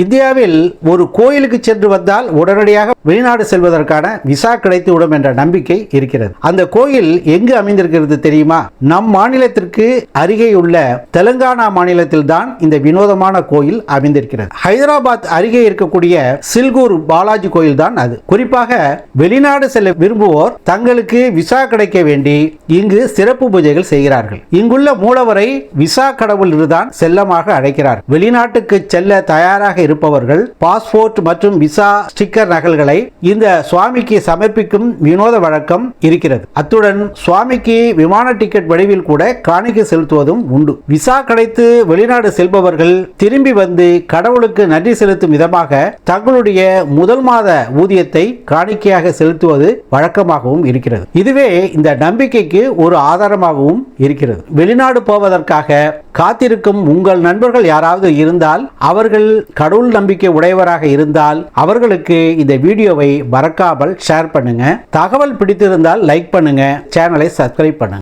இந்தியாவில் ஒரு கோயிலுக்கு சென்று வந்தால் உடனடியாக வெளிநாடு செல்வதற்கான விசா கிடைத்துவிடும் என்ற நம்பிக்கை இருக்கிறது. அந்த கோயில் எங்கு அமைந்திருக்கிறது தெரியுமா? நம் மாநிலத்திற்கு அருகேயுள்ள தெலுங்கானா மாநிலத்தில் தான் இந்த வினோதமான கோயில் அமைந்திருக்கிறது. ஹைதராபாத் அருகே இருக்கக்கூடிய சில்கூர் பாலாஜி கோயில் தான் அது. குறிப்பாக வெளிநாடு செல்ல விரும்புவோர் தங்களுக்கு விசா கிடைக்க வேண்டி இங்கு சிறப்பு பூஜைகள் செய்கிறார்கள். இங்குள்ள மூலவரை விசா கடவுள் தான் செல்லமாக அழைக்கிறார். வெளிநாட்டுக்கு செல்ல தயாராக இருப்பவர்கள் பாஸ்போர்ட் மற்றும் விசா ஸ்டிக்கர் நகல்களை இந்த சுவாமிக்கு சமர்ப்பிக்கும் வினோத வழக்கம் இருக்கிறது. அத்துடன் சுவாமிக்கு விமான டிக்கெட் வடிவில் கூட காணிக்கை செலுத்துவதும் உண்டு. விசா கிடைத்து வெளிநாடு செல்பவர்கள் திரும்பி வந்து கடவுளுக்கு நன்றி செலுத்தும் விதமாக தங்களுடைய முதல் மாத ஊதியத்தை காணிக்கையாக செலுத்துவது வழக்கமாகவும் இருக்கிறது. இதுவே இந்த நம்பிக்கைக்கு ஒரு ஆதாரமாகவும் இருக்கிறது. வெளிநாடு போவதற்காக காத்திருக்கும் உங்கள் நண்பர்கள் யாராவது இருந்தால் அவர்கள் கடவுள் நம்பிக்கை உடையவராக இருந்தால் அவர்களுக்கு இந்த வீடியோவை மறக்காமல் ஷேர் பண்ணுங்க. தகவல் பிடித்திருந்தால் லைக் பண்ணுங்க. சேனலை சப்ஸ்கிரைப் பண்ணுங்க.